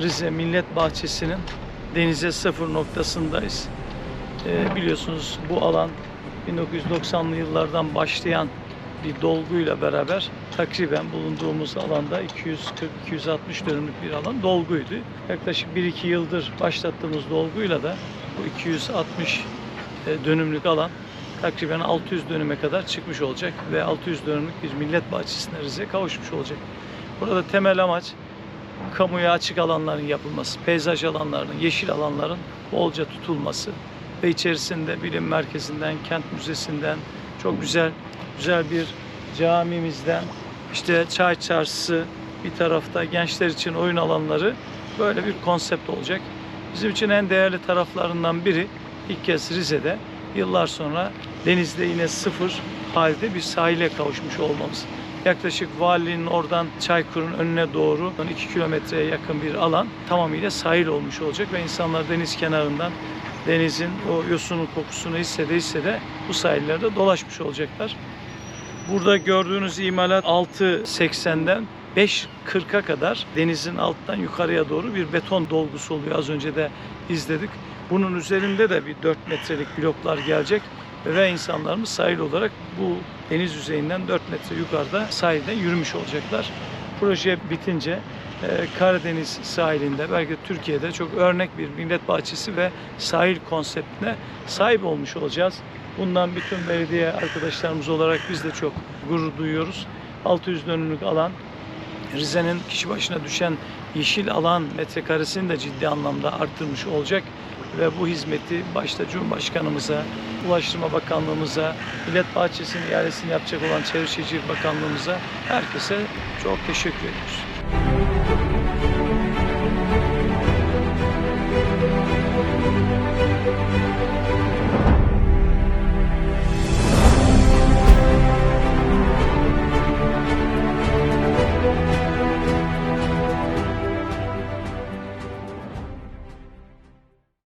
Rize Millet Bahçesi'nin denize sıfır noktasındayız. Ee, biliyorsunuz bu alan 1990'lı yıllardan başlayan bir dolguyla beraber takriben bulunduğumuz alanda 240-260 dönümlük bir alan dolguydu. Yaklaşık 1-2 yıldır başlattığımız dolguyla da bu 260 e, dönümlük alan takriben 600 dönüme kadar çıkmış olacak ve 600 dönümlük bir millet bahçesine Rize kavuşmuş olacak. Burada temel amaç kamuya açık alanların yapılması, peyzaj alanlarının, yeşil alanların bolca tutulması ve içerisinde bilim merkezinden, kent müzesinden, çok güzel güzel bir camimizden, işte çay çarşısı, bir tarafta gençler için oyun alanları böyle bir konsept olacak. Bizim için en değerli taraflarından biri ilk kez Rize'de yıllar sonra denizde yine sıfır halde bir sahile kavuşmuş olmamız. Yaklaşık valinin oradan Çaykur'un önüne doğru 2 kilometreye yakın bir alan tamamıyla sahil olmuş olacak ve insanlar deniz kenarından denizin o yosunun kokusunu hissede hissede bu sahillerde dolaşmış olacaklar. Burada gördüğünüz imalat 6.80'den 5.40'a kadar denizin alttan yukarıya doğru bir beton dolgusu oluyor. Az önce de izledik. Bunun üzerinde de bir 4 metrelik bloklar gelecek ve insanlarımız sahil olarak bu deniz yüzeyinden 4 metre yukarıda sahilden yürümüş olacaklar. Proje bitince e, Karadeniz sahilinde belki de Türkiye'de çok örnek bir millet bahçesi ve sahil konseptine sahip olmuş olacağız. Bundan bütün belediye arkadaşlarımız olarak biz de çok gurur duyuyoruz. 600 dönümlük alan Rize'nin kişi başına düşen yeşil alan metrekaresini de ciddi anlamda arttırmış olacak ve bu hizmeti başta Cumhurbaşkanımıza, Ulaştırma Bakanlığımıza, Millet Bahçesi'nin ihalesini yapacak olan Çevre Şehircilik Bakanlığımıza herkese çok teşekkür ediyoruz.